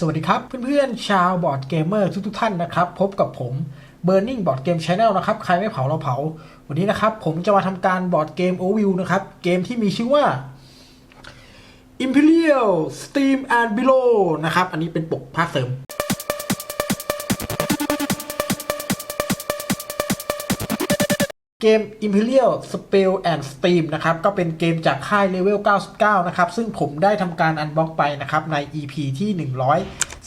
สวัสดีครับ เพื่อนๆ ชาวบอร์ดเกมเมอร์ทุกๆท่านนะครับ พบกับผม Burning Board Game Channel นะครับ ใครไม่เผาเราเผา วันนี้นะครับ ผมจะมาทำการบอร์ดเกม Overview นะครับ เกมที่มีชื่อว่า Imperial Steam and Below นะครับ อันนี้เป็นปกภาคเสริม กม Imperial Spell and Steam นะครับ ก็เป็นเกมจากค่าย Level 99 นะครับ ซึ่งผมได้ทำการอันบ็อกไปนะครับ ใน EP ที่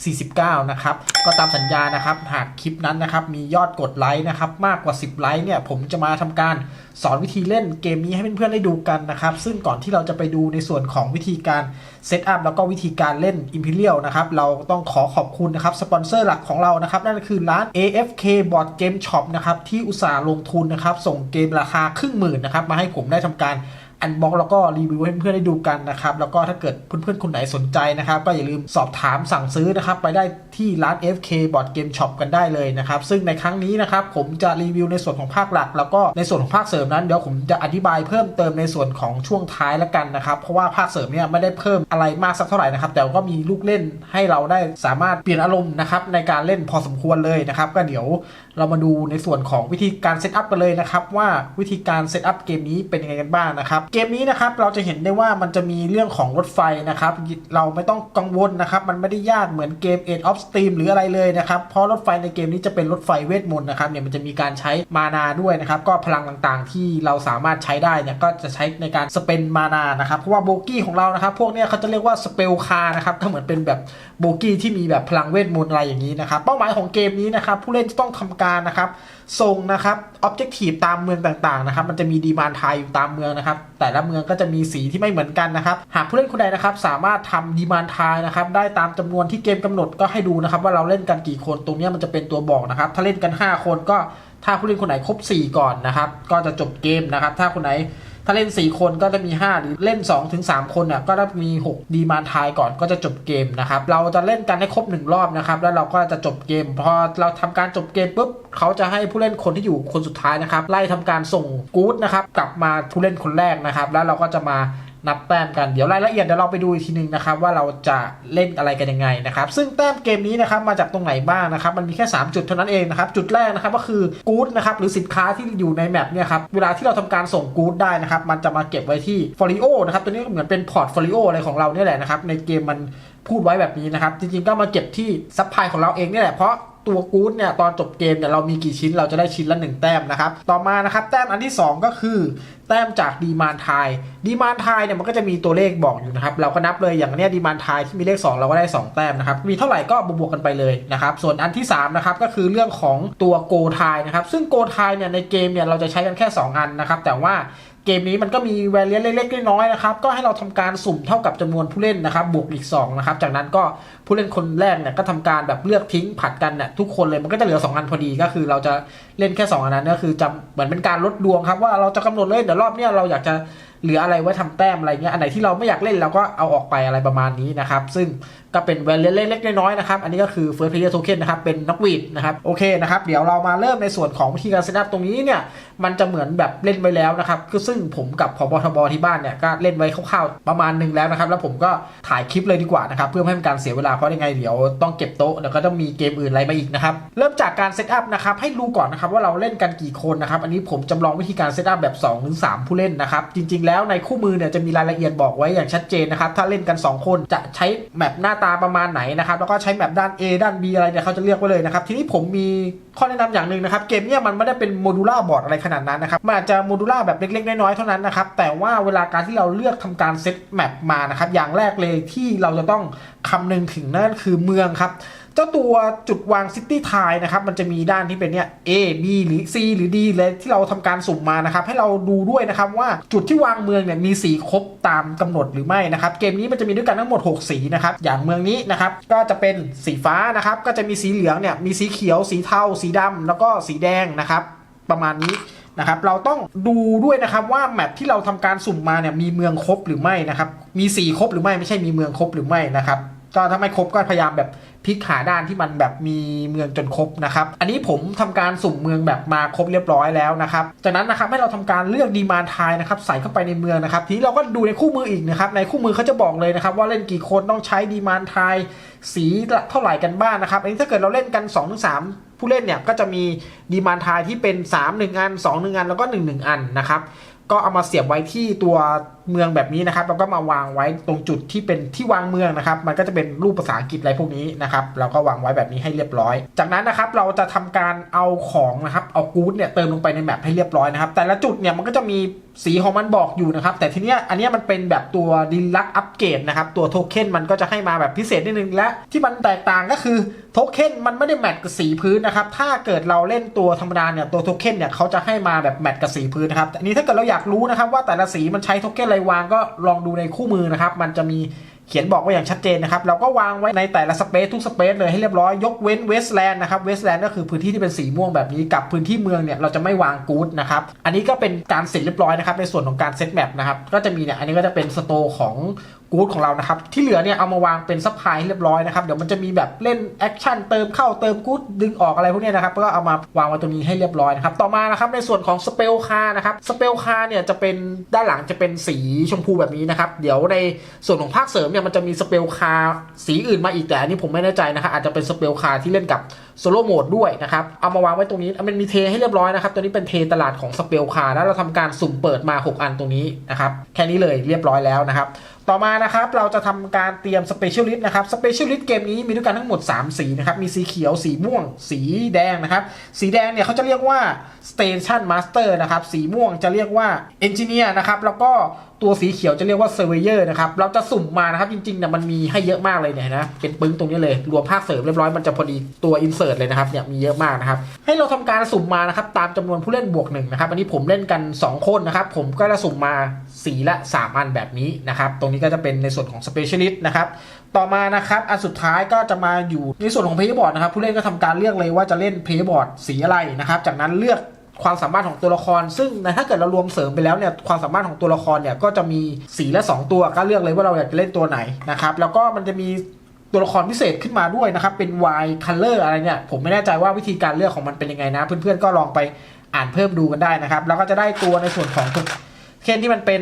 49 นะครับ ก็ตามสัญญานะครับ หากคลิปนั้นนะครับ มียอดกดไลค์นะครับ มากกว่า 10 ไลค์เนี่ย ผมจะมาทำการสอนวิธีเล่นเกมนี้ให้เพื่อนๆได้ดูกันนะครับ ซึ่งก่อนที่เราจะไปดูในส่วนของวิธีการเซตอัพแล้วก็วิธีการเล่น Imperial นะครับ เราต้องขอขอบคุณนะครับ สปอนเซอร์หลักของเรานะครับ นั่นก็คือร้าน AFK Board Game Shop นะครับ ที่อุตส่าห์ลงทุนนะครับ ส่งเกมราคาครึ่งหมื่นนะครับ มาให้ผมได้ทำการ อันบ็อกแล้วก็รีวิวให้เพื่อนๆได้ดูกันนะครับ แล้วก็ถ้าเกิดเพื่อนๆคนไหนสนใจนะครับ ก็อย่าลืมสอบถามสั่งซื้อนะครับ ไปได้ที่ร้าน FK Board Game Shop กันได้เลยนะครับ ซึ่งในครั้งนี้นะครับ ผมจะรีวิวในส่วนของภาคหลัก แล้วก็ในส่วนของภาคเสริมนั้นเดี๋ยวผมจะอธิบายเพิ่มเติมในส่วนของช่วงท้ายแล้วกันนะครับ เพราะว่าภาคเสริมเนี่ยไม่ได้เพิ่มอะไรมากสักเท่าไหร่นะครับ แต่ก็มีลูกเล่นให้เราได้สามารถเปลี่ยนอารมณ์นะครับในการเล่นพอสมควรเลยนะครับ ก็เดี๋ยวเรามาดูในส่วนของวิธีการเซตอัพกันเลยนะครับว่าวิธีการเซตอัพเกมนี้เป็นยังไงกันบ้างนะครับเกมนี้นะครับเราจะเห็นได้ว่ามันจะมีเรื่องของรถไฟนะครับ เราไม่ต้องกังวลนะครับ มันไม่ได้ยากเหมือนเกม Age of Steam หรืออะไรเลยนะครับเพราะรถไฟในเกมนี้จะเป็นรถไฟเวทมนต์นะครับเนี่ยมันจะมีการใช้มานาด้วยนะครับก็พลังต่างๆ ที่เราสามารถใช้ได้เนี่ยก็จะใช้ในการสเปนมานานะครับเพราะว่าโบกี้ของเรานะครับพวกเนี้ยเขาจะเรียกว่าสเปลคานะครับก็เหมือนเป็นแบบโบกี้ที่มีแบบพลังเวทมนต์อะไรอย่างนี้นะครับเป้าหมายของเกมนี้นะครับผู้เล่นจะต้องทำการนะครับส่งนะครับ Objective ตามเมืองต่างๆนะครับมันจะมีดีมานทายอยู่ตามเมืองนะครับแต่ละเมืองก็จะมีสีที่ไม่เหมือนกันนะครับ หากผู้เล่นคนใดนะครับสามารถทำดีมานทายนะครับได้ตามจำนวนที่เกมกำหนดก็ให้ดูนะครับว่าเราเล่นกันกี่คนตรงนี้มันจะเป็นตัวบอกนะครับ ถ้าเล่นกัน 5 คนก็ถ้าผู้เล่นคนไหนครบ 4 ก่อนนะครับ ก็จะจบเกมนะครับ ถ้าคนไหน ถ้าเล่น 4 คนก็จะมี 5 หรือเล่น2ถึง3คนอะก็จะมี 6 ดีมานทายก่อนก็จะจบเกมนะครับเราจะเล่นกันให้ครบ 1 รอบนะครับแล้วเราก็จะจบเกม พอเราทำการจบเกมปุ๊บเขาจะให้ผู้เล่นคนที่อยู่คนสุดท้ายนะครับไล่ทำการส่งกู๊ดนะครับกลับมาผู้เล่นคนแรกนะครับแล้วเราก็จะมา นับแต้มกันเดี๋ยวรายละเอียดเดี๋ยวเราไปดูอีกทีหนึงนะครับว่าเราจะเล่นอะไรกันยังไงนะครับ ซึ่งแต้มเกมนี้นะครับมาจากตรงไหนบ้างนะครับ มันมีแค่ 3 จุดเท่านั้นเองนะครับ จุดแรกนะครับก็คือกู๊ดนะครับหรือสินค้าที่อยู่ในแมปเนี่ยครับเวลาที่เราทำการส่งกู๊ดได้นะครับมันจะมาเก็บไว้ที่ฟอลิโอนะครับตัวนี้ก็เหมือนเป็นพอร์ตฟอลิโออะไรของเราเนี่ยแหละนะครับในเกมมันพูดไว้แบบนี้นะครับจริงๆก็มาเก็บที่ซัพพลายของเราเองเนี่ยแหละเพราะตัวกู๊ดเนี่ยตอนจบเกมเนี่ยเรามีกี่ชิ้นเราจะได้ชิ้นละ 1 แต้มนะครับ ต่อมานะครับ แต้มอันที่ 2 ก็คือ แต้มจากดีมานทายดีมานทายเนี่ยมันก็จะมีตัวเลขบอกอยู่นะครับ เราก็นับเลยอย่างเนี้ยดีมานทายที่มีเลข 2 เราก็ได้ 2 แต้มนะครับ มีเท่าไหร่ก็บวกกันไปเลยนะครับ ส่วนอันที่3นะครับก็คือเรื่องของตัวโกทายนะครับ ซึ่งโกทายเนี่ยในเกมเนี่ยเราจะใช้กันแค่ 2 อันนะครับ แต่ว่าเกมนี้มันก็มีแวรเลียนเล็กๆน้อยๆนะครับ ก็ให้เราทำการสุ่มเท่ากับจำนวนผู้เล่นนะครับ บวกอีก2นะครับ จากนั้นก็ผู้เล่นคนแรกเนี่ยก็ทำการแบบเลือกทิ้งผัดกันเนี่ยทุกคนเลยมันก็จะเหลือ 2 อันพอดีก็คือ เราจะเล่นแค่ 2 อันนั้นก็คือจะเหมือนเป็นการลดดวงครับว่าเราจะกำหนดเลยเดี๋ยวรอบเนี้ยเราอยากจะ หลืออะไรไว้ทำแต้มอะไรเงี้ยอันไหนที่เราไม่อยากเล่นเราก็เอาออกไปอะไรประมาณนี้นะครับ ซึ่งก็เป็นแวรเลียนเล็กๆน้อยๆนะครับ อันนี้ก็คือ first player token นะครับ เป็นนักวีดนะครับ โอเคนะครับ เดี๋ยวเรามาเริ่มในส่วนของวิธีการเซตอัพตรงนี้เนี่ย มันจะเหมือนแบบเล่นไว้แล้วนะครับ คือซึ่งผมกับพบทบที่บ้านเนี่ย ก็เล่นไว้คร่าวๆประมาณหนึงแล้วนะครับ แล้วผมก็ถ่ายคลิปเลยดีกว่านะครับ เพื่อไม่ให้เป็นการเสียเวลา เพราะยังไงเดี๋ยวต้องเก็บโต๊ะเดี๋ยวก็ต้องมีเกมอื่นอะไรมาอีกนะครับ เริ่มจากการเซตอัพนะครับ ให้รู้ก่อนนะครับว่าเราเล่นกันกี่คนนะครับ อันนี้ผมจำลองวิธีการเซตอัพแบบ2-3 ผู้เล่นนะครับ จริงๆแล้วในคู่มือเนี่ยจะมีรายละเอียดบอกไว้อย่างชัดเจนนะครับถ้าเล่นกัน 2 คนจะใช้แมปหน้าตาประมาณไหนนะครับแล้วก็ใช้แมปด้าน A ด้าน B อะไรเนี่ยเขาจะเรียกไว้เลยนะครับทีนี้ผมมีข้อแนะนำอย่างหนึ่งนะครับเกมเนี่ยมันไม่ได้เป็นโมดูล่าบอร์ดอะไรขนาดนั้นนะครับมันอาจจะโมดูล่าแบบเล็กๆน้อยๆเท่านั้นนะครับแต่ว่าเวลาการที่เราเลือกทำการเซตแมปมานะครับอย่างแรกเลยที่เราจะต้องคำนึงถึงนั่นคือเมืองครับ เจ้าตัวจุดวางซิตี้ทายนะครับมันจะมีด้านที่เป็นเนี่ย A B หรือ C หรือ D เลยที่เราทำการสุ่มมานะครับ ให้เราดูด้วยนะครับว่าจุดที่วางเมืองเนี่ยมีสีครบตามกำหนดหรือไม่นะครับ เกมนี้มันจะมีด้วยกันทั้งหมด 6 สีนะครับ อย่างเมืองนี้นะครับก็จะเป็นสีฟ้านะครับ ก็จะมีสีเหลืองเนี่ยมีสีเขียว สีเทาสีดำแล้วก็สีแดงนะครับ ประมาณนี้นะครับเราต้องดูด้วยนะครับว่าแมปที่เราทำการสุ่มมาเนี่ยมีเมืองครบหรือไม่นะครับมีสีครบหรือไม่ไม่ใช่มีเมืองครบหรือไม่นะครับ ก็ถ้าไม่ครบก็พยายามแบบพลิกหาด้านที่มันแบบมีเมืองจนครบนะครับ อันนี้ผมทำการสุ่มเมืองแบบมาครบเรียบร้อยแล้วนะครับ จากนั้นนะครับให้เราทำการเลือกดีมานทายนะครับใส่เข้าไปในเมืองนะครับ ทีนี้เราก็ดูในคู่มืออีกนะครับ ในคู่มือเขาจะบอกเลยนะครับ ว่าเล่นกี่คนต้องใช้ดีมานทายสีเท่าไหร่กันบ้างนะครับอันนี้ถ้าเกิดเราเล่นกัน2อถึงสผู้เล่นเนี่ยก็จะมีดีมานทายที่เป็น 3 1 อัน 2 1 อันแล้วก็ 1 1 อันนะครับก็เอามาเสียบไว้ที่ตัว เมืองแบบนี้นะครับแล้วก็มาวางไว้ตรงจุดที่เป็นที่วางเมืองนะครับ มันก็จะเป็นรูปภาษาอังกฤษอะไรพวกนี้นะครับ เราก็วางไว้แบบนี้ให้เรียบร้อย จากนั้นนะครับเราจะทำการเอาของนะครับ เอากู๊ดเนี่ยเติมลงไปในแมปให้เรียบร้อยนะครับ แต่ละจุดเนี่ยมันก็จะมีสีของมันบอกอยู่นะครับ แต่ทีเนี้ยอันเนี้ยมันเป็นแบบตัวดิลักอัปเกรดนะครับ ตัวโทเค็นมันก็จะให้มาแบบพิเศษนิดนึงและที่มันแตกต่างก็คือโทเค็นมันไม่ได้แมทกับสีพื้นนะครับ ถ้าเกิดเราเล่นตัวธรรมดาเนี่ยตัวโทเค็นเนี่ยเขาจะให้มาแบบแมทกับสีพื้นนะครับอันนี้ถ้าเกิดเราอยากรู้นะครับว่าแต่ละสีมันใช้โทเค็นอะไรวางก็ลองดูในคู่มือนะครับ มันจะมีเขียนบอกไว้อย่างชัดเจนนะครับเราก็วางไว้ในแต่ละสเปซทุกสเปซเลยให้เรียบร้อยยกเว้นเวสแลนด์นะครับเวสแลนด์ก็คือพื้นที่ที่เป็นสีม่วงแบบนี้กับพื้นที่เมืองเนี่ยเราจะไม่วางกู๊ดนะครับอันนี้ก็เป็นการเสร็จเรียบร้อยนะครับในส่วนของการเซตแมปนะครับก็จะมีเนี่ยอันนี้ก็จะเป็นสโตของ กู๊ดของเรานะครับ ที่เหลือเนี่ยเอามาวางเป็นซัพพลายให้เรียบร้อยนะครับ เดี๋ยวมันจะมีแบบเล่นแอคชั่นเติมเข้าเติมกู๊ดดึงออกอะไรพวกนี้นะครับ ก็เอามาวางไว้ตรงนี้ให้เรียบร้อยนะครับ ต่อมานะครับในส่วนของสเปลคานะครับ สเปลคาเนี่ยจะเป็นด้านหลังจะเป็นสีชมพูแบบนี้นะครับ เดี๋ยวในส่วนของภาคเสริมเนี่ยมันจะมีสเปลคาสีอื่นมาอีกแต่อันนี้ผมไม่แน่ใจนะครับอาจจะเป็นสเปลคาที่เล่นกับโซโล่โหมดด้วยนะครับ เอามาวางไว้ตรงนี้ มันมีเทให้เรียบร้อยนะครับ ตัวนี้เป็นเทตลาดของสเปลคาแล้วเราทำการสุ่มเปิดมา 6 อันตรงนี้นะครับ แค่นี้เลยเรียบร้อยแล้วนะครับ ต่อมานะครับเราจะทำการเตรียมสเปเชียลิสต์นะครับสเปเชียลิสต์เกมนี้มีด้วยกันทั้งหมด 3 สีนะครับ มีสีเขียวสีม่วง สีแดงนะครับ สีแดงเนี่ยเขาจะเรียกว่า Station Master นะครับ สีม่วงจะเรียกว่า Engineer นะครับ แล้วก็ ตัวสีเขียวจะเรียกว่า Surveyor นะครับ เราจะสุ่มมานะครับ จริงๆเนี่ยมันมีให้เยอะมากเลยเนี่ยนะ เป็นปึ้งตรงนี้เลย รวมภาคเสริมเรียบร้อยมันจะพอดีตัว Insert เลยนะครับ เนี่ยมีเยอะมากนะครับ ให้เราทำการสุ่มมานะครับ ตามจำนวนผู้เล่นบวกหนึ่งนะครับ อันนี้ผมเล่นกัน 2 คนนะครับ ผมก็จะสุ่มมาสีละ 3 อันแบบนี้นะครับ ตรงนี้ก็จะเป็นในส่วนของ Specialist นะครับ ต่อมานะครับ อันสุดท้ายก็จะมาอยู่ในส่วนของเพย์บอร์ดนะครับ ผู้เล่นก็ทำการเลือกเลยว่าจะเล่นเพย์บอร์ดสีอะไรนะครับ จากนั้นเลือก ความสามารถของตัวละคร ซึ่งถ้าเกิดเรารวมเสริมไปแล้วเนี่ยความสามารถของตัวละครเนี่ยก็จะมีสีและ 2 ตัวก็เลือกเลยว่าเราอยากจะเล่นตัวไหนนะครับแล้วก็มันจะมีตัวละครพิเศษขึ้นมาด้วยนะครับ เป็น Y color อะไรเนี่ย ผมไม่แน่ใจว่าวิธีการเลือกของมันเป็นยังไงนะ เพื่อนๆก็ลองไปอ่านเพิ่มดูกันได้นะครับ แล้วก็จะได้ตัวในส่วนของทุกเคนที่มันเป็น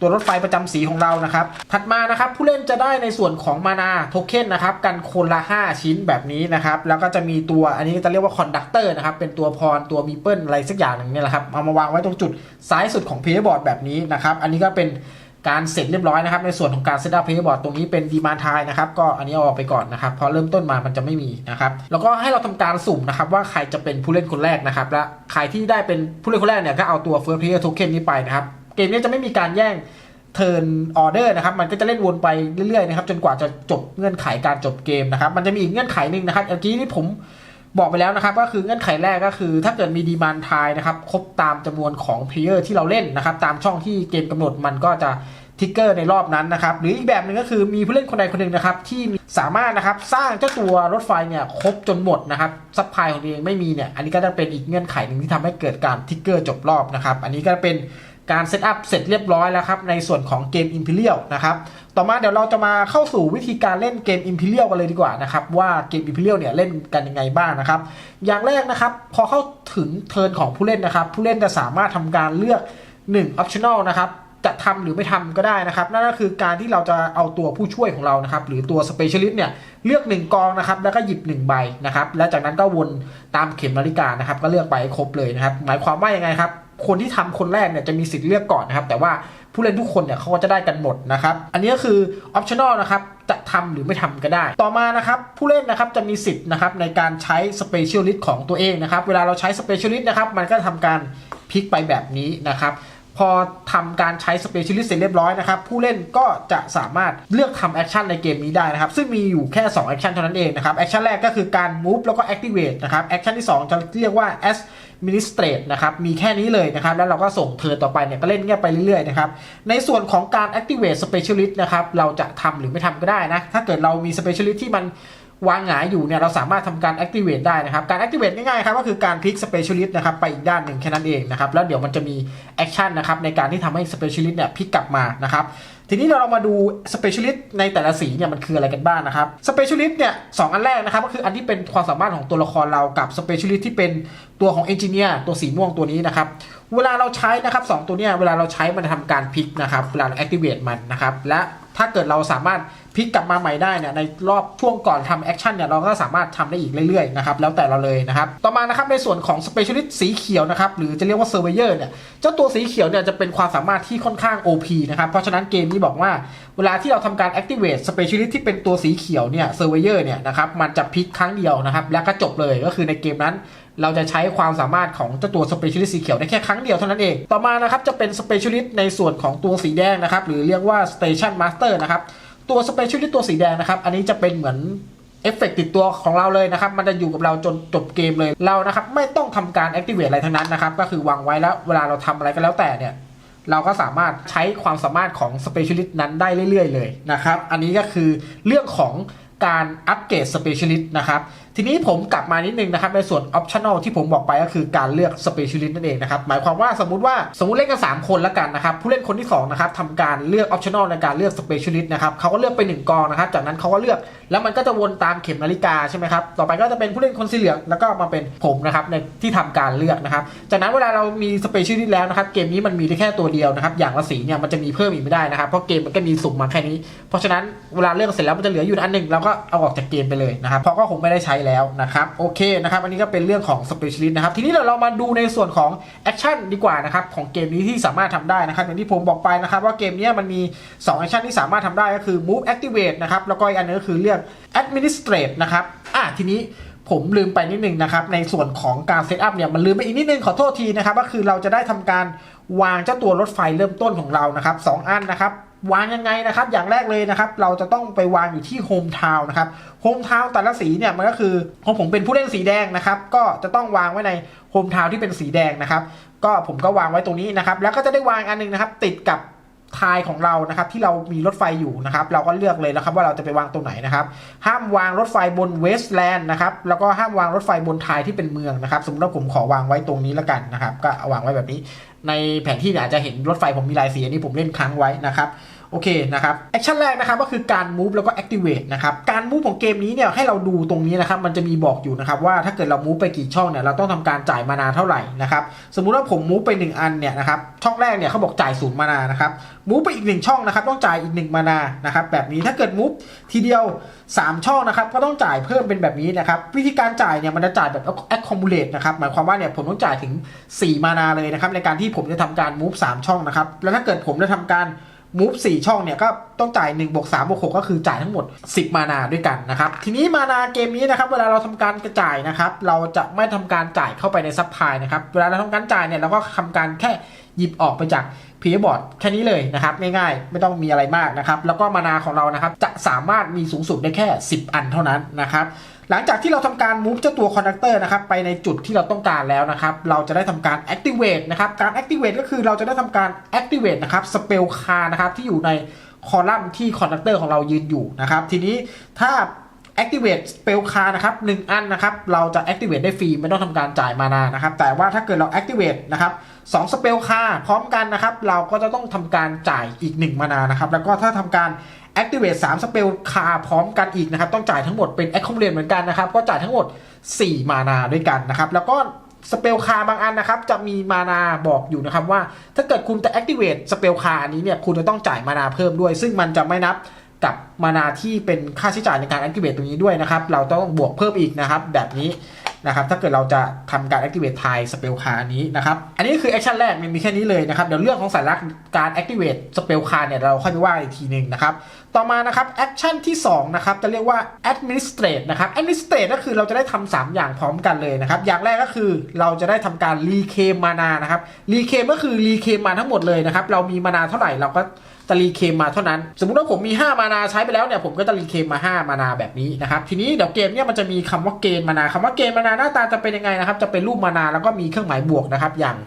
ตัวรถไฟประจำสีของเรานะครับ ถัดมานะครับผู้เล่นจะได้ในส่วนของมานาโทเค็นนะครับกันคนละ 5 ชิ้นแบบนี้นะครับแล้วก็จะมีตัวอันนี้จะเรียกว่าคอนดักเตอร์นะครับเป็นตัวพรตัวมีเปิลอะไรสักอย่างหนึ่งเนี่ยแหละครับเอามาวางไว้ตรงจุดซ้ายสุดของเพย์บอร์ดแบบนี้นะครับอันนี้ก็เป็นการเสร็จเรียบร้อยนะครับ ในส่วนของการเซตอัพเพย์บอร์ดตรงนี้เป็นดีมาทายนะครับก็อันนี้เอาออกไปก่อนนะครับพราะเริ่มต้นมามันจะไม่มีนะครับแล้วก็ให้เราทำการสุ่มนะครับว่าใครจะเป็นผู้เล่นคนแรกนะครับและใครที่ได้เป็นผู้เล่นคนแรกเนี่ยก็เอาตัว First Player Token นี้ไปนะครับ เกมนี้จะไม่มีการแย่งเทิร์นออเดอร์นะครับ มันก็จะเล่นวนไปเรื่อยๆนะครับ จนกว่าจะจบเงื่อนไขการจบเกมนะครับ มันจะมีอีกเงื่อนไขหนึ่งนะครับเมื่อกี้ที่ผมบอกไปแล้วนะครับ ก็คือเงื่อนไขแรกก็คือ ถ้าเกิดมีดีมานทายนะครับ ครบตามจำนวนของเพลเยอร์ที่เราเล่นนะครับ ตามช่องที่เกมกำหนดมันก็จะทิกเกอร์ในรอบนั้นนะครับ หรืออีกแบบหนึ่งก็คือมีผู้เล่นคนใดคนหนึ่งนะครับ ที่สามารถนะครับสร้างเจ้าตัวรถไฟเนี่ยครบจนหมดนะครับซัพพลายของตัวเองไม่มีเนี่ยอันนี้ก็จะเป็นอีกเงื่อนไขหนึ่งที่ทำให้เกิดการทิกเกอร์จบรอบนะครับ อันนี้ก็เป็น การเซตอัพเสร็จเรียบร้อยแล้วครับในส่วนของเกม Imperial นะครับต่อมาเดี๋ยวเราจะมาเข้าสู่วิธีการเล่นเกม Imperial กันเลยดีกว่านะครับว่าเกม Imperial เนี่ยเล่นกันยังไงบ้างนะครับอย่างแรกนะครับพอเข้าถึงเทิร์นของผู้เล่นนะครับ ผู้เล่นจะสามารถทำการเลือก 1 optional นะครับจะทำหรือไม่ทำก็ได้นะครับ นั่นก็คือการที่เราจะเอาตัวผู้ช่วยของเรานะครับ หรือตัว specialist เนี่ยเลือก 1 กองนะครับ แล้วก็หยิบ 1 ใบนะครับ แล้วจากนั้นก็วนตามเข็มนาฬิกานะครับ ก็เลือกไปครบเลยนะครับ หมายความว่ายังไงครับ คนที่ทำคนแรกเนี่ยจะมีสิทธิ์เลือกก่อนนะครับ แต่ว่าผู้เล่นทุกคนเนี่ยเขาก็จะได้กันหมดนะครับ อันนี้ก็คือ optional นะครับ จะทำหรือไม่ทำก็ได้ ต่อมานะครับ ผู้เล่นนะครับจะมีสิทธิ์นะครับในการใช้ specialist ของตัวเองนะครับ เวลาเราใช้ specialist นะครับมันก็ทำการพลิกไปแบบนี้นะครับพอทำการใช้ Specialist เสร็จเรียบร้อยนะครับ ผู้เล่นก็จะสามารถเลือกทำแอคชั่นในเกมนี้ได้นะครับ ซึ่งมีอยู่แค่2แอคชั่นเท่านั้นเองนะครับ แอคชั่นแรกก็คือการ move แล้วก็ activate นะครับ แอคชั่นที่ 2 จะเรียกว่า มินิสเตรตนะครับมีแค่นี้เลยนะครับแล้วเราก็ส่งเธอต่อไปเนี่ยก็เล่นเงี้ยไปเรื่อยๆนะครับในส่วนของการ activate specialist นะครับเราจะทำหรือไม่ทำก็ได้นะถ้าเกิดเรามี specialist ที่มัน วางหงายอยู่เนี่ยเราสามารถทำการ activate ได้นะครับ การ activate ง่ายๆครับก็คือการพลิก specialist นะครับไปอีกด้านหนึ่งแค่นั้นเองนะครับ แล้วเดี๋ยวมันจะมี action นะครับในการที่ทำให้ specialist เนี่ยพลิกกลับมานะครับทีนี้เรามาดู specialist ในแต่ละสีเนี่ยมันคืออะไรกันบ้างนะครับ specialist เนี่ยสองอันแรกนะครับก็คืออันที่เป็นความสามารถของตัวละครเรากับ specialist ที่เป็นตัวของ engineer ตัวสีม่วงตัวนี้นะครับเวลาเราใช้นะครับสองตัวเนี้ยเวลาเราใช้มันจะทำการพลิกนะครับเวลาเรา activate มันนะครับและ ถ้าเกิดเราสามารถพลิกกลับมาใหม่ได้เนี่ยในรอบช่วงก่อนทำแอคชั่นเนี่ยเราก็สามารถทำได้อีกเรื่อยๆนะครับแล้วแต่เราเลยนะครับต่อมานะครับในส่วนของ specialist สีเขียวนะครับหรือจะเรียกว่า surveyor เนี่ยเจ้าตัวสีเขียวเนี่ยจะเป็นความสามารถที่ค่อนข้าง OP นะครับเพราะฉะนั้นเกมนี้บอกว่าเวลาที่เราทำการ activate specialist ที่เป็นตัวสีเขียวเนี่ย surveyor เนี่ยนะครับมันจะพลิกครั้งเดียวนะครับแล้วก็จบเลยก็คือในเกมนั้น เราจะใช้ความสามารถของเจ้าตัว Specialist สีเขียวได้แค่ครั้งเดียวเท่านั้นเอง ต่อมานะครับจะเป็น Specialist ในส่วนของตัวสีแดงนะครับ หรือเรียกว่า Station Master นะครับ ตัว Specialist ตัวสีแดงนะครับ อันนี้จะเป็นเหมือนเอฟเฟกติดตัวของเราเลยนะครับ มันจะอยู่กับเราจนจบเกมเลย เรานะครับไม่ต้องทำการ activate อะไรทั้งนั้นนะครับ ก็คือวางไว้แล้วเวลาเราทำอะไรก็แล้วแต่เนี่ยเราก็สามารถใช้ความสามารถของ Specialist นั้นได้เรื่อย ๆ เลยนะครับ อันนี้ก็คือเรื่องของการอัปเกรด Specialist นะครับ ทีนี้ผมกลับมานิดนึงนะครับในส่วน Optional ที่ผมบอกไปก็คือการเลือก Specialist นั่นเองนะครับหมายความว่าสมมุติว่าสมมติเล่นกัน3คนแล้วกันนะครับผู้เล่นคนที่2นะครับทำการเลือก Optional ในการเลือก Specialist นะครับเขาก็เลือกไป 1 กองนะครับจากนั้นเขาก็เลือกแล้วมันก็จะวนตามเข็มนาฬิกาใช่ไหมครับต่อไปก็จะเป็นผู้เล่นคนสีเหลืองแล้วก็มาเป็นผมนะครับในที่ทำการเลือกนะครับจากนั้นเวลาเรามี Specialist แล้วนะครับเกมนี้มันมีได้แค่ตัวเดียวนะครับอย่างละสีเนี่ยมันจะมีเพิ่มอีกไม่ได้นะครับเพราะเกมมันก็มีสุ่มมาแค่นี้ เพราะฉะนั้นเวลาเลือกเสร็จแล้วมันจะเหลืออยู่อันหนึ่งเราก็เอาออกจากเกมไปเลยนะครับเพราะก็คงไม่ได้ใช้แล้วนะครับโอเคนะครับอันนี้ก็เป็นเรื่องของ Specialist นะครับทีนี้เราเรามาดูในส่วนของ Action ดีกว่านะครับของเกมนี้ที่สามารถทำได้นะครับอย่างที่ผมบอกไปนะครับว่าเกมนี้มันมี2 Action ที่สามารถทำได้ก็คือ Move Activate นะครับแล้วก็อีกอันนึงก็คือเรียก Administrate นะครับอะทีนี้ผมลืมไปนิดนึงนะครับ ในส่วนของการเซตอัพเนี่ยมันลืมไปอีกนิดนึงขอโทษทีนะครับ ก็คือเราจะได้ทำการวางเจ้าตัวรถไฟเริ่มต้นของเรานะครับสองอันนะครับ วางยังไงนะครับ อย่างแรกเลยนะครับ เราจะต้องไปวางอยู่ที่โฮมทาวน์นะครับโฮมทาวน์แต่ละสีเนี่ยมันก็คือของผมเป็นผู้เล่นสีแดงนะครับ ก็จะต้องวางไว้ในโฮมทาวน์ที่เป็นสีแดงนะครับ ก็ผมก็วางไว้ตรงนี้นะครับ แล้วก็จะได้วางอันหนึงนะครับ ติดกับ ทายของเรานะครับ ที่เรามีรถไฟอยู่นะครับ เราก็เลือกเลยนะครับว่าเราจะไปวางตรงไหนนะครับ ห้ามวางรถไฟบนเวสต์แลนด์นะครับ แล้วก็ห้ามวางรถไฟบนทายที่เป็นเมืองนะครับ สมมติว่าผมขอวางไว้ตรงนี้แล้วกันนะครับ ก็เอาวางไว้แบบนี้ ในแผนที่อาจจะเห็นรถไฟผมมีลายสีอันนี้ผมเล่นค้างไว้นะครับ โอเคนะครับแอคชั่นแรกนะครับก็คือการ move แล้วก็ activate นะครับการ move ของเกมนี้เนี่ยให้เราดูตรงนี้นะครับมันจะมีบอกอยู่นะครับว่าถ้าเกิดเรา move ไปกี่ช่องเนี่ยเราต้องทำการจ่ายมานาเท่าไหร่นะครับสมมุติว่าผม move ไป 1 อันเนี่ยนะครับช่องแรกเนี่ยเขาบอกจ่ายศูนย์มานานะครับมูฟไปอีกหนึ่งช่องนะครับต้องจ่ายอีกหนึ่งมานานะครับแบบนี้ถ้าเกิดมูฟทีเดียว 3 ช่องนะครับก็ต้องจ่ายเพิ่มเป็นแบบนี้นะครับวิธีการจ่ายเนี่ยมันจะจ่ายแบบ accumulate นะครับหมายความว่าเนี่ยผมต้องจ่ายถึง 4 มานาเลยนะครับในการที่ผมจะทำการมูฟ3ช่องนะครับแล้วถ้าเกิดผมจะทำการ มูฟ4ช่องเนี่ยก็ต้องจ่าย1บวก3บวก6ก็คือจ่ายทั้งหมด 10 มานาด้วยกันนะครับ ทีนี้มานาเกมนี้นะครับ เวลาเราทำการกระจ่ายนะครับ เราจะไม่ทำการจ่ายเข้าไปในซับพลายนะครับ เวลาเราทำการจ่ายเนี่ยเราก็ทำการแค่หยิบออกไปจากเพย์บอร์ดแค่นี้เลยนะครับ ง่ายๆ ไม่ต้องมีอะไรมากนะครับ แล้วก็มานาของเรานะครับ จะสามารถมีสูงสุดได้แค่ 10 อันเท่านั้นนะครับ หลังจากที่เราทำการ move เจ้าตัวคอนดักเตอร์นะครับไปในจุดที่เราต้องการแล้วนะครับ เราจะได้ทำการ activate นะครับ การ activate ก็คือเราจะได้ทำการ activate นะครับ spell card นะครับที่อยู่ในคอลัมน์ที่คอนดักเตอร์ของเรายืนอยู่นะครับ ทีนี้ถ้า activate spell card นะครับหนึ่งอันนะครับ เราจะ activate ได้ฟรีไม่ต้องทำการจ่ายมานานะครับ แต่ว่าถ้าเกิดเรา activate นะครับสอง spell card พร้อมกันนะครับ เราก็จะต้องทำการจ่ายอีก 1 มานานะครับ แล้วก็ถ้าทำการ activate 3 spell card พร้อมกันอีกนะครับ ต้องจ่ายทั้งหมดเป็น accumulate เหมือนกันนะครับ ก็จ่ายทั้งหมด 4 มานาด้วยกันนะครับ แล้วก็สเปลคาบางอันนะครับ จะมีมานาบอกอยู่นะครับว่า ถ้าเกิดคุณจะ activate สเปลคาอันนี้เนี่ยคุณจะต้องจ่ายมานาเพิ่มด้วย ซึ่งมันจะไม่นับกับมานาที่เป็นค่าใช้จ่ายในการ activate ตรงนี้ด้วยนะครับ เราต้องบวกเพิ่มอีกนะครับ แบบนี้ นะครับถ้าเกิดเราจะทำการ activate ทายสเปลคาอันนี้นะครับอันนี้คือ action แรกมันมีแค่นี้เลยนะครับเดี๋ยวเรื่องของสัญลักษณ์การ activate สเปลคาเนี่ยเราค่อยไปว่าอีกทีหนึ่งนะครับต่อมานะครับ action ที่2นะครับจะเรียกว่า administrate นะครับ administrate ก็คือเราจะได้ทำสามอย่างพร้อมกันเลยนะครับอย่างแรกก็คือเราจะได้ทำการ reclaim มานานะครับ reclaim ก็คือ reclaim มาทั้งหมดเลยนะครับเรามีมานาเท่าไหร่เราก็ จะรีเคมมาเท่านั้น สมมุติว่าผมมี 5 มานาใช้ไปแล้วเนี่ยผมก็จะรีเคมมา 5 มานาแบบนี้นะครับทีนี้เดี๋ยวเกมเนี่ยมันจะมีคำว่าเกณฑ์มานาคำว่าเกณฑ์มานาหน้าตาจะเป็นยังไงนะครับจะเป็นรูปมานาแล้วก็มีเครื่องหมายบวกนะครับอย่าง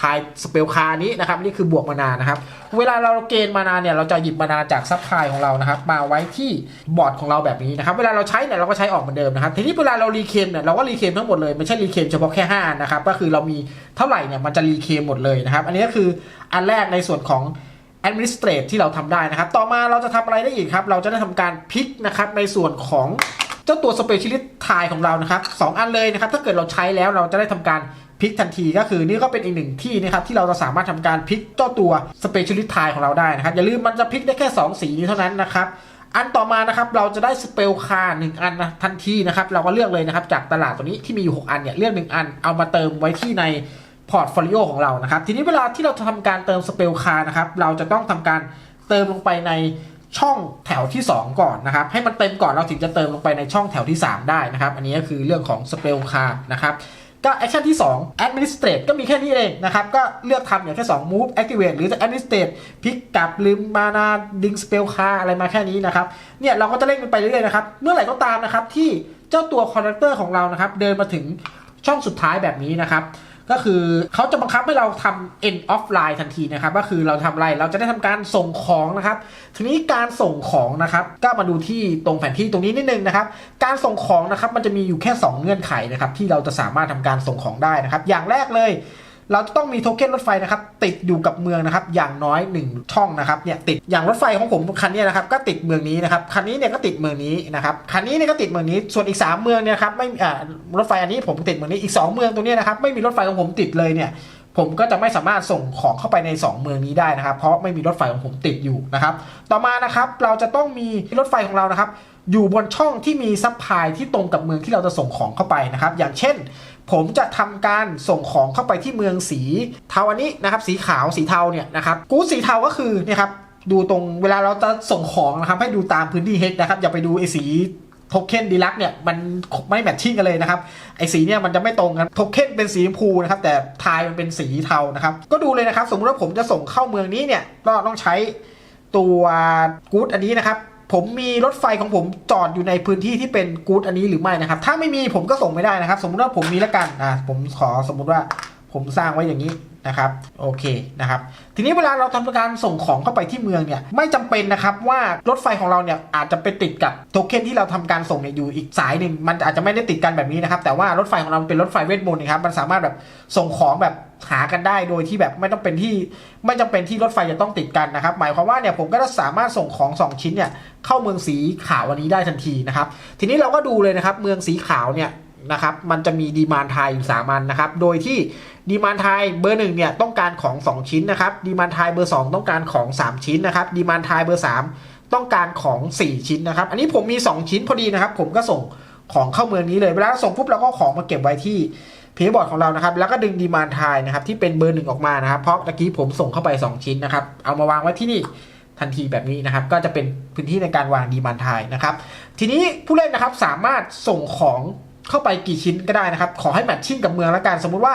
ทายสเปลคานี้นะครับนี่คือบวกมานานะครับ เวลาเราเกณฑ์มานาเนี่ยเราจะหยิบมานาจากซับพลายของเรานะครับ มาไว้ที่บอร์ดของเราแบบนี้นะครับ เวลาเราใช้เนี่ยเราก็ใช้ออกเหมือนเดิมนะครับ ทีนี้เวลาเรารีเคมเนี่ยเราก็รีเคมทั้งหมดเลยไม่ใช่รีเคมเฉพาะแค่5นะครับก็คือเรามีเท่าไหร่เนี่ยมันจะรีเคมหมดเลยนะครับ อันนี้ก็คืออันแรกในส่วนของ administrate ที่เราทำได้นะครับ ต่อมาเราจะทำอะไรได้อีกครับ เราจะได้ทำการพิกนะครับในส่วนของเจ้าตัว specialist tile ของเรานะครับสองอันเลยนะครับ ถ้าเกิดเราใช้แล้วเราจะได้ทำการพลิกทันทีก็คือนี่ก็เป็นอีกหนึ่งที่นะครับที่เราจะสามารถทำการพลิกเจ้าตัว specialist tile ของเราได้นะครับ อย่าลืมมันจะพลิกได้แค่ 2 สีนี้เท่านั้นนะครับ อันต่อมานะครับเราจะได้สเปลคาหนึ่งอันนะทันทีนะครับ เราก็เลือกเลยนะครับจากตลาดตัวนี้ที่มีอยู่ 6 อันเนี่ยเลือกหนึ่งอันเอามาเติมไว้ที่ใน พอร์ตโฟลิโอของเรานะครับ ทีนี้เวลาที่เราจะทำการเติมสเปลคานะครับ เราจะต้องทำการเติมลงไปในช่องแถวที่ 2 ก่อนนะครับ ให้มันเต็มก่อนเราถึงจะเติมลงไปในช่องแถวที่ 3 ได้นะครับ อันนี้ก็คือเรื่องของสเปลคานะครับก็แอคชั่นที่ 2 administrate ก็มีแค่นี้เองนะครับ ก็เลือกทำอย่างแค่ 2 move activate หรือจะ administrate พลิกกลับลืมมานาดึง spell คาอะไรมาแค่นี้นะครับ เนี่ยเราก็จะเล่นกันไปเรื่อยๆนะครับ เมื่อไหร่ก็ตามนะครับที่เจ้าตัวคอน a c เตอร์ของเรานะครับ เดินมาถึงช่องสุดท้ายแบบนี้นะครับ ก็คือเขาจะบังคับให้เราทำ end of line ทันทีนะครับ ก็คือเราทำอะไรเราจะได้ทำการส่งของนะครับ ทีนี้การส่งของนะครับก็มาดูที่ตรงแผนที่ตรงนี้นิดนึงนะครับ การส่งของนะครับมันจะมีอยู่แค่ 2 เงื่อนไขนะครับที่เราจะสามารถทำการส่งของได้นะครับ อย่างแรกเลย เราจะต้องมีโทเค็นรถไฟนะครับติดอยู่กับเมืองนะครับอย่างน้อย 1 ช่องนะครับเนี่ยติดอย่างรถไฟของผมคันนี้นะครับก็ติดเมืองนี้นะครับคันนี้เนี่ยก็ติดเมืองนี้นะครับคันนี้เนี่ยก็ติดเมืองนี้ส่วนอีก 3 เมืองเนี่ยครับไม่อ่ารถไฟอันนี้ผมติดเมืองนี้อีก 2 เมืองตรงนี้นะครับไม่มีรถไฟของผมติดเลยเนี่ยผมก็จะไม่สามารถส่งของเข้าไปใน 2 เมืองนี้ได้นะครับ เพราะไม่มีรถไฟของผมติดอยู่นะครับ ต่อมานะครับเราจะต้องมีรถไฟของเรานะครับ อยู่บนช่องที่มีซัพพลายที่ตรงกับเมืองที่เราจะส่งของเข้าไปนะครับ อย่างเช่น ผมจะทำการส่งของเข้าไปที่เมืองสีเทาอันนี้นะครับ สีขาวสีเทาเนี่ยนะครับกู๊ดสีเทาก็คือเนี่ยครับดูตรงเวลาเราจะส่งของนะครับให้ดูตามพื้นที่เฮกนะครับ อย่าไปดูไอ้สีโทเค็นดีลักเนี่ยมันไม่แมทชิ่งกันเลยนะครับไอ้สีเนี่ยมันจะไม่ตรงกันโทเค็นเป็นสีชมพูนะครับแต่ทายมันเป็นสีเทานะครับ ก็ดูเลยนะครับ สมมติว่าผมจะส่งเข้าเมืองนี้เนี่ยก็ต้องใช้ตัวกู๊ดอันนี้นะครับ ผมมีรถไฟของผมจอดอยู่ในพื้นที่ที่เป็นกู๊ดอันนี้หรือไม่นะครับ ถ้าไม่มีผมก็ส่งไม่ได้นะครับ สมมุติว่าผมมีละกันอะผมขอสมมุติว่าผมสร้างไว้อย่างนี้นะครับโอเคนะครับทีนี้เวลาเราทำการส่งของเข้าไปที่เมืองเนี่ยไม่จำเป็นนะครับว่ารถไฟของเราเนี่ยอาจจะไปติดกับโทเค็นที่เราทำการส่งเนี่ยอยู่อีกสายหนึ่งมันอาจจะไม่ได้ติดกันแบบนี้นะครับแต่ว่ารถไฟของเราเป็นรถไฟเวทมนต์นะครับมันสามารถแบบส่งของแบบ หากันได้โดยที่แบบไม่ต้องเป็นที่ไม่จำเป็นที่รถไฟจะต้องติดกันนะครับ หมายความว่าเนี่ยผมก็จะสามารถส่งของ 2 ชิ้นเนี่ยเข้าเมืองสีขาววันนี้ได้ทันทีนะครับ ทีนี้เราก็ดูเลยนะครับเมืองสีขาวเนี่ยนะครับมันจะมีดีมานไทยอยู่สามันนะครับ โดยที่ดีมานไทยเบอร์หนึ่งเนี่ยต้องการของ 2 ชิ้นนะครับดีมานไทยเบอร์ 2 ต้องการของ 3 ชิ้นนะครับดีมานไทยเบอร์ 3 ต้องการของ 4 ชิ้นนะครับ อันนี้ผมมี 2 ชิ้นพอดีนะครับ ผมก็ส่งของเข้าเมืองนี้เลยเวลาส่งปุ๊บเราก็ของมาเก็บไว้ที่ เพย์บอร์ดของเรานะครับ แล้วก็ดึงดีมานไทยนะครับ ที่เป็นเบอร์หนึ่งออกมานะครับ เพราะตะกี้ผมส่งเข้าไป 2 ชิ้นนะครับ เอามาวางไว้ที่นี่ทันทีแบบนี้นะครับ ก็จะเป็นพื้นที่ในการวางดีมานไทยนะครับ ทีนี้ผู้เล่นนะครับสามารถส่งของเข้าไปกี่ชิ้นก็ได้นะครับ ขอให้แมทชิ่งกับเมืองละกัน สมมุติว่า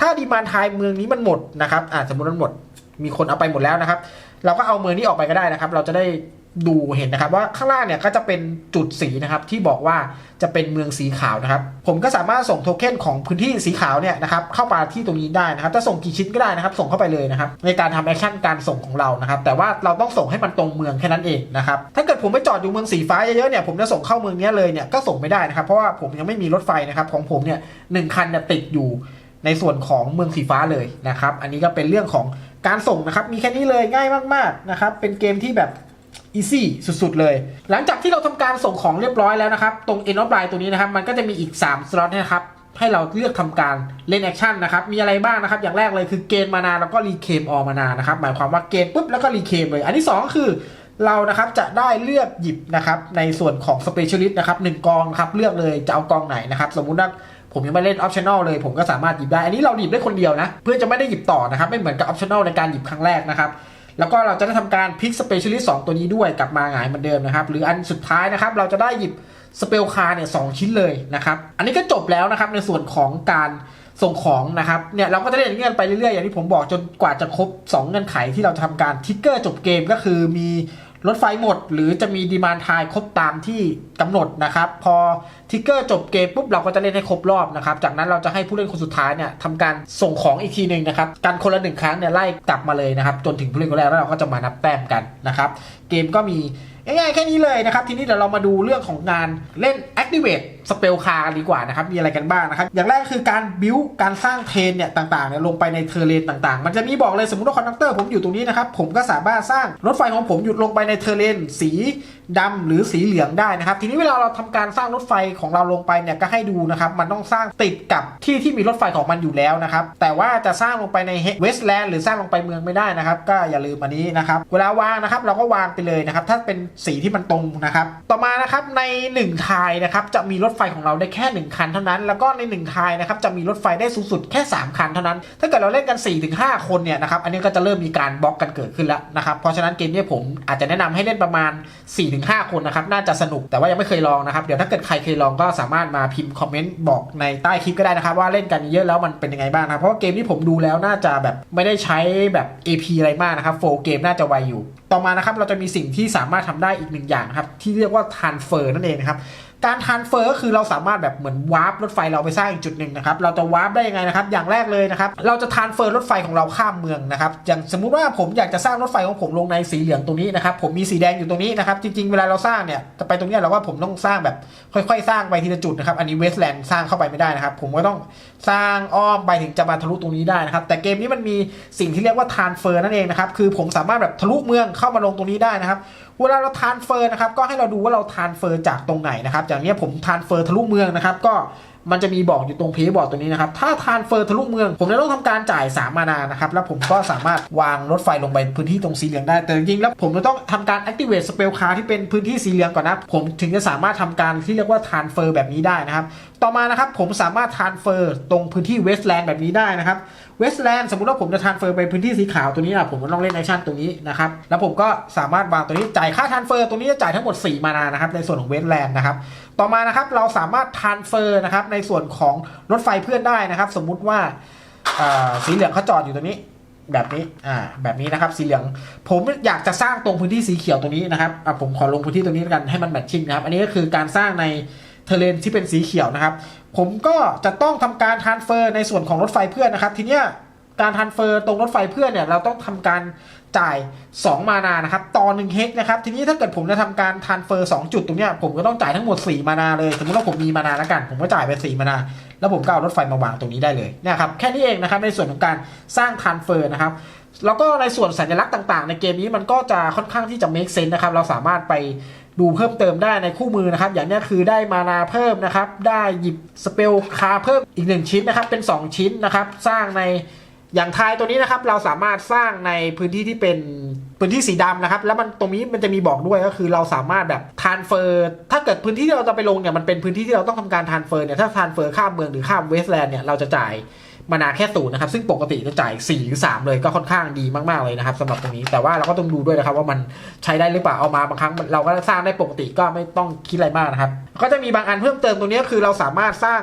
ถ้าดีมานไทยเมืองนี้มันหมดนะครับอ่าสมมติมันหมด มีคนเอาไปหมดแล้วนะครับ เราก็เอาเมืองนี้ออกไปก็ได้นะครับ เราจะได้ ดูเห็นนะครับว่าข้างล่างเนี่ยก็จะเป็นจุดสีนะครับที่บอกว่าจะเป็นเมืองสีขาวนะครับ ผมก็สามารถส่งโทเค็นของพื้นที่สีขาวเนี่ยนะครับเข้ามาที่ตรงนี้ได้นะครับจะส่งกี่ชิ้นก็ได้นะครับ ส่งเข้าไปเลยนะครับ ในการทำแอคชั่นการส่งของเรานะครับ แต่ว่าเราต้องส่งให้มันตรงเมืองแค่นั้นเองนะครับถ้าเกิดผมไปจอดอยู่เมืองสีฟ้าเยอะๆเนี่ยผมจะส่งเข้าเมืองนี้เลยเนี่ยก็ส่งไม่ได้นะครับ เพราะว่าผมยังไม่มีรถไฟนะครับของผมเนี่ยหนึ่งคันเนี่ยติดอยู่ในส่วนของเมืองสีฟ้าเลยนะครับ อันนี้ก็เป็นเรื่องของการส่งนะครับ มีแค่นี้เลยง่ายมากๆนะครับ เป็นเกมที่แบบ อีซี่สุด ๆ เลย หลังจากที่เราทำการส่งของเรียบร้อยแล้วนะครับ ตรง end of line ตัวนี้นะครับ มันก็จะมีอีก 3 สล็อตนะครับ ให้เราเลือกทำการเล่นแอคชั่นนะครับ มีอะไรบ้างนะครับ อย่างแรกเลยคือเกณฑ์มานาแล้วก็รีเคมออมานานะครับ หมายความว่าเกณฑ์ปุ๊บแล้วก็รีเคมเลย อันที่ 2 คือเรานะครับจะได้เลือกหยิบนะครับในส่วนของ Specialist นะครับหนึ่งกองครับเลือกเลยจะเอากองไหนนะครับสมมุติว่าผมยังไม่เล่น Optional เลย ผมก็สามารถหยิบได้ อันนี้เราหยิบได้คนเดียวนะ เพื่อจะไม่ได้หยิบต่อนะครับ ไม่เหมือนกับ Optional ในการหยิบครั้งแรกนะครับ แล้วก็เราจะได้ทำการพลิกสเปเชียลิสต์สตัวนี้ด้วยกลับมาหงายเหมือนเดิมนะครับ หรืออันสุดท้ายนะครับ เราจะได้หยิบสเปลคาร์เนี่ยสชิ้นเลยนะครับ อันนี้ก็จบแล้วนะครับในส่วนของการส่งของนะครับเนี่ยเราก็จะเล่นเงื่อนไปเรื่อยๆอย่างที่ผมบอกจนกว่าจะครบ 2 เงื่อนไขที่เราจะทำการทิกเกอร์จบเกมก็คือมี รถไฟหมด หรือจะมีดีมานทายครบตามที่กำหนดนะครับ พอทิกเกอร์จบเกมปุ๊บเราก็จะเล่นให้ครบรอบนะครับ จากนั้นเราจะให้ผู้เล่นคนสุดท้ายเนี่ยทำการส่งของอีกทีหนึ่งนะครับ การคนละหนึ่งครั้งเนี่ยไล่กลับมาเลยนะครับ จนถึงผู้เล่นคนแรกแล้วเราก็จะมานับแต้มกันนะครับ เกมก็มีง่ายๆแค่นี้เลยนะครับ ทีนี้เดี๋ยวเรามาดูเรื่องของงานเล่น Activate Spell Card กันดีกว่านะครับ มีอะไรกันบ้างนะครับ อย่างแรกคือการบิวการสร้างเทนเนี่ยต่างๆเนี่ยลงไปในเทอร์เรนต่างๆ มันจะมีบอกเลยสมมติว่าคอนดักเตอร์ผมอยู่ตรงนี้นะครับ ผมก็สามารถสร้างรถไฟของผมหยุดลงไปในเทอร์เรนสีดำหรือสีเหลืองได้นะครับ ทีนี้เวลาเราทำการสร้างรถไฟของเราลงไปเนี่ยก็ให้ดูนะครับ มันต้องสร้างติดกับที่ที่มีรถไฟของมันอยู่แล้วนะครับ แต่ว่าจะสร้างลงไปในเวสต์แลนด์หรือสร้างลงไปเมืองไม่ได้นะครับ ก็อย่าลืมอันนี้นะครับ เวลาวางนะครับเราก็วางไปเลยนะครับ ถ้าเป็นสีที่มันตรงนะครับ ต่อมานะครับใน1ทายนะครับจะมีรถไฟของเราได้แค่ 1 คันเท่านั้น แล้วก็ใน 1 ทายนะครับจะมีรถไฟได้สูงสุดแค่ 3 คันเท่านั้น ถ้าเกิดเราเล่นกัน 4-5 คนเนี่ยนะครับอันนี้ก็จะเริ่มมีการบล็อกกันเกิดขึ้นแล้วนะครับเพราะฉะนั้นเกมนี้ผมอาจจะแนะนำให้เล่นประมาณ 4-5 คนนะครับน่าจะสนุกแต่ว่ายังไม่เคยลองนะครับเดี๋ยวถ้าเกิดใครเคยลองก็สามารถมาพิมพ์คอมเมนต์บอกในใต้คลิปก็ได้นะครับว่าเล่นกันเยอะแล้วมันเป็นยังไงบ้างนะเพราะาเกมที่ผมดูแล้วน่าจะแบบไม่ได้ใช้แบบ AP อะไรมากนะครับโฟเกมน่าจะไวอยู่ ต่อมานะครับเราจะมีสิ่งที่สามารถทำได้อีกหนึ่งอย่างครับที่เรียกว่า transfer นั่นเองนะครับ การทานเฟอร์ก็คือเราสามารถแบบเหมือนวาร์ปรถไฟเราไปสร้างอีกจุดหนึ่งนะครับ เราจะวาร์ปได้ยังไงนะครับ อย่างแรกเลยนะครับ เราจะทานเฟอร์รถไฟของเราข้ามเมืองนะครับ อย่างสมมุติว่าผมอยากจะสร้างรถไฟของผมลงในสีเหลืองตรงนี้นะครับ ผมมีสีแดงอยู่ตรงนี้นะครับ จริงๆ เวลาเราสร้างเนี่ยจะไปตรงนี้เราว่าผมต้องสร้างแบบค่อย ๆ สร้างไปทีละจุดนะครับ อันนี้เวสต์แลนด์สร้างเข้าไปไม่ได้นะครับ ผมก็ต้อง สร้างอ้อมไปถึงจะมาทะลุตรงนี้ได้นะครับ แต่เกมนี้มันมีสิ่งที่เรียกว่าทานเฟอร์นั่นเองนะครับ คือผมสามารถแบบทะลุเมืองเข้ามาลงตรงนี้ได้นะครับ เวลาเราทานเฟอร์นะครับ ก็ให้เราดูว่าเราทานเฟอร์จากตรงไหนนะครับอย่างนี้ผมทานเฟอร์ทะลุเมืองนะครับ ก็ มันจะมีบอกอยู่ตรงเพย์บอร์ดตรงนี้นะครับ ถ้าทานเฟอร์ทะลุเมือง ผมจะต้องทำการจ่าย 3 มานานะครับ แล้วผมก็สามารถวางรถไฟลงไปพื้นที่ตรงสีเหลืองได้ แต่จริงๆแล้วผมจะต้องทำการ activate spell card ที่เป็นพื้นที่สีเหลืองก่อนนะ ผมถึงจะสามารถทำการที่เรียกว่าทานเฟอร์แบบนี้ได้นะครับ ต่อมานะครับผมสามารถทานเฟอร์ตรงพื้นที่เวสแลนด์แบบนี้ได้นะครับเวสแลนด์สมมติว่าผมจะทานเฟอร์ไปพื้นที่สีขาวตัวนี้นะผมก็ต้องเล่นแอคชั่นตรงนี้นะครับแล้วผมก็สามารถวางตัวนี้จ่ายค่าทานเฟอร์ตัวนี้จะจ่ายทั้งหมด 4 มานานะครับในส่วนของเวสแลนด์นะครับ ต่อมานะครับเราสามารถทานเฟอร์นะครับในส่วนของรถไฟเพื่อนได้นะครับ สมมุติว่าสีเหลืองเขาจอดอยู่ตรงนี้แบบนี้ อ่า แบบนี้นะครับ สีเหลือง ผมอยากจะสร้างตรงพื้นที่สีเขียวตรงนี้นะครับ อะผมขอลงพื้นที่ตรงนี้กันให้มันแมทชิ่งนะครับ อันนี้ก็คือการสร้างในเทเลนที่เป็นสีเขียวนะครับ ผมก็จะต้องทำการทานเฟอร์ในส่วนของรถไฟเพื่อนนะครับ ทีเนี้ย การทานเฟอร์ตรงรถไฟเพื่อนเนี่ยเราต้องทำการจ่าย 2 มานานะครับต่อ1เฮกนะครับทีนี้ถ้าเกิดผมจะทำการทานเฟอร์ 2 จุดตรงเนี้ยผมก็ต้องจ่ายทั้งหมด 4 มานาเลยสมมติว่าผมมีมานาแล้วกัน ผมก็จ่ายไป 4 มานา แล้วผมก็เอารถไฟมาวางตรงนี้ได้เลยเนี่ยครับแค่นี้เองนะครับในส่วนของการสร้างทานเฟอร์นะครับแล้วก็ในส่วนสัญลักษณ์ต่างๆ ในเกมนี้มันก็จะค่อนข้างที่จะ make sense นะครับเราสามารถไปดูเพิ่มเติมได้ในคู่มือนะครับ อย่างนี้คือได้มานาเพิ่มนะครับ ได้หยิบสเปลคาเพิ่มอีก 1 ชิ้นนะครับ เป็น 2 ชิ้นนะครับ สร้างใน อย่างทายตัวนี้นะครับเราสามารถสร้างในพื้นที่ที่เป็นพื้นที่สีดำนะครับ แล้วมันตรงนี้มันจะมีบอกด้วยก็คือเราสามารถแบบทานเฟอร์ถ้าเกิดพื้นที่ที่เราจะไปลงเนี่ยมันเป็นพื้นที่ที่เราต้องทำการทานเฟอร์เนี่ยถ้าทานเฟอร์ข้ามเมืองหรือข้ามเวสแลนด์เนี่ยเราจะจ่ายมานาแค่ศูนย์นะครับ ซึ่งปกติจะจ่าย4หรือ3เลยก็ค่อนข้างดีมากๆเลยนะครับสำหรับตรงนี้แต่ว่าเราก็ต้องดูด้วยนะครับว่ามันใช้ได้หรือเปล่าเอามาบางครั้งเราก็สร้างได้ปกติก็ไม่ต้องคิดอะไรมากนะครับก็จะมีบางอันเพิ่มเติมตรงนี้คือเราสามารถสร้าง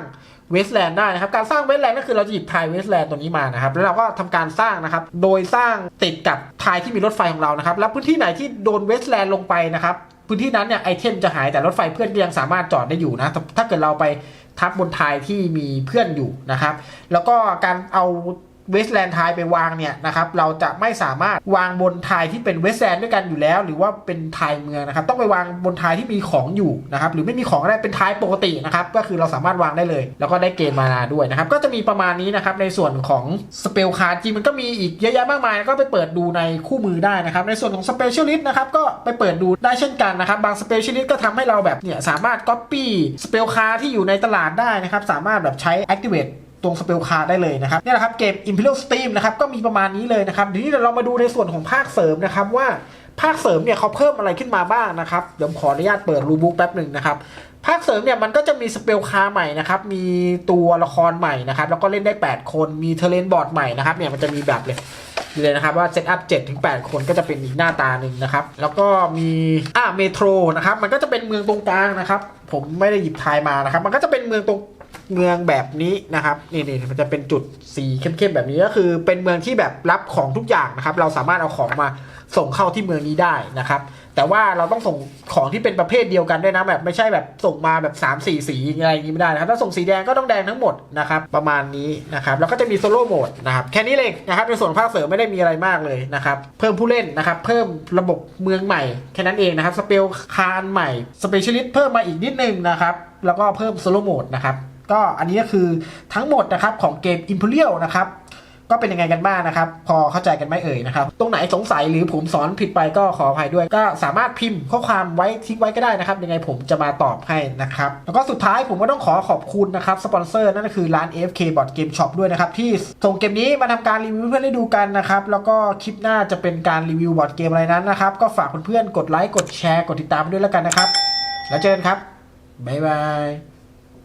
เวสแลนด์ได้นะครับ การสร้างเวสแลนด์ก็คือเราจะหยิบทายเวสแลนด์ตัวนี้มานะครับ แล้วเราก็ทำการสร้างนะครับ โดยสร้างติดกับทายที่มีรถไฟของเรานะครับ แล้วพื้นที่ไหนที่โดนเวสแลนด์ลงไปนะครับ พื้นที่นั้นเนี่ยไอเทมจะหายแต่รถไฟเพื่อนก็ยังสามารถจอดได้อยู่นะ ถ้าเกิดเราไปทับบนทายที่มีเพื่อนอยู่นะครับ แล้วก็การเอา เวสต์แลนด์ทายไปวางเนี่ยนะครับเราจะไม่สามารถวางบนทายที่เป็นเวสต์แลนด์ด้วยกันอยู่แล้ว หรือว่าเป็นทายเมืองนะครับต้องไปวางบนทายที่มีของอยู่นะครับหรือไม่มีของก็ได้เป็นทายปกตินะครับก็คือเราสามารถวางได้เลย แล้วก็ได้เกณฑ์มานาด้วยนะครับก็จะมีประมาณนี้นะครับในส่วนของสเปลคาร์จริงมันก็มีอีกเยอะแยะมากมายก็ไปเปิดดูในคู่มือได้นะครับในส่วนของสเปเชียลิสต์นะครับก็ไปเปิดดูได้เช่นกันนะครับบางสเปเชียลิสต์ก็ทำให้เราแบบเนี่ยสามารถก๊อปปี้สเปลคาร์ที่อยู่ในตลาดได้นะครับสามารถแบบใช้ activate ตรงสเปลคาได้เลยนะครับนี่แหละครับเกม Imperial Steam นะครับก็มีประมาณนี้เลยนะครับทีนี้เดี๋ยวเรามาดูในส่วนของภาคเสริมนะครับว่าภาคเสริมเนี่ยเขาเพิ่มอะไรขึ้นมาบ้างนะครับเดี๋ยวผมขออนุญาตเปิดรูบุ๊กแป๊บหนึ่งนะครับภาคเสริมเนี่ยมันก็จะมีสเปลคาใหม่นะครับ มีตัวละครใหม่นะครับ แล้วก็เล่นได้ 8 คน มีเทเลนบอร์ดใหม่นะครับ เนี่ยมันจะมีแบบเลยเลยนะครับว่าเซตอัพ7ถึง8คนก็จะเป็นอีกหน้าตาหนึ่งนะครับ แล้วก็มีอ่าเมโทรนะครับ มันก็จะเป็นเมืองตรงกลางนะครับ ผมไม่ได้หยิบทายมานะครับ มันก็จะเป็นเมืองตรง เมืองแบบนี้นะครับนี่นี่มันจะเป็นจุดสีเข้มๆแบบนี้ก็คือ เป็นเมืองที่แบบรับของทุกอย่างนะครับ เราสามารถเอาของมาส่งเข้าที่เมืองนี้ได้นะครับ แต่ว่าเราต้องส่งของที่เป็นประเภทเดียวกันด้วยนะแบบไม่ใช่แบบส่งมาแบบ3 4สีอะไรอย่างนี้ไม่ได้นะครับถ้าส่งสีแดงก็ต้องแดงทั้งหมดนะครับ ประมาณนี้นะครับแล้วก็จะมีโซโล่โหมดนะครับแค่นี้เลยนะครับในส่วนภาคเสริมไม่ได้มีอะไรมากเลยนะครับเพิ่มผู้เล่นนะครับเพิ่มระบบเมืองใหม่แค่นั้นเองนะครับสเปลคานใหม่สเปเชียลิสต์เพิ่มมาอีกนิดนึงนะครับแล้วก็เพิ่มโซโล่โหมดนะครับ ก็อันนี้ก็คือทั้งหมดนะครับของเกม Imperial นะครับก็เป็นยังไงกันบ้างนะครับ พอเข้าใจกันไหมเอ่ยนะครับ ตรงไหนสงสัยหรือผมสอนผิดไปก็ขออภัยด้วย ก็สามารถพิมพ์ข้อความไว้ทิ้งไว้ก็ได้นะครับ ยังไงผมจะมาตอบให้นะครับ แล้วก็สุดท้ายผมก็ต้องขอขอบคุณนะครับสปอนเซอร์นั่นก็คือร้าน AFK Board Game Shop ด้วยนะครับ ที่ส่งเกมนี้มาทำการรีวิวเพื่อนได้ดูกันนะครับ แล้วก็คลิปหน้าจะเป็นการรีวิวบอร์ดเกมอะไรนั้นนะครับ ก็ฝากเพื่อนๆกดไลค์กดแชร์กดติดตามด้วยแล้วกันนะครับ แล้วเจอกันครับบ๊ายบาย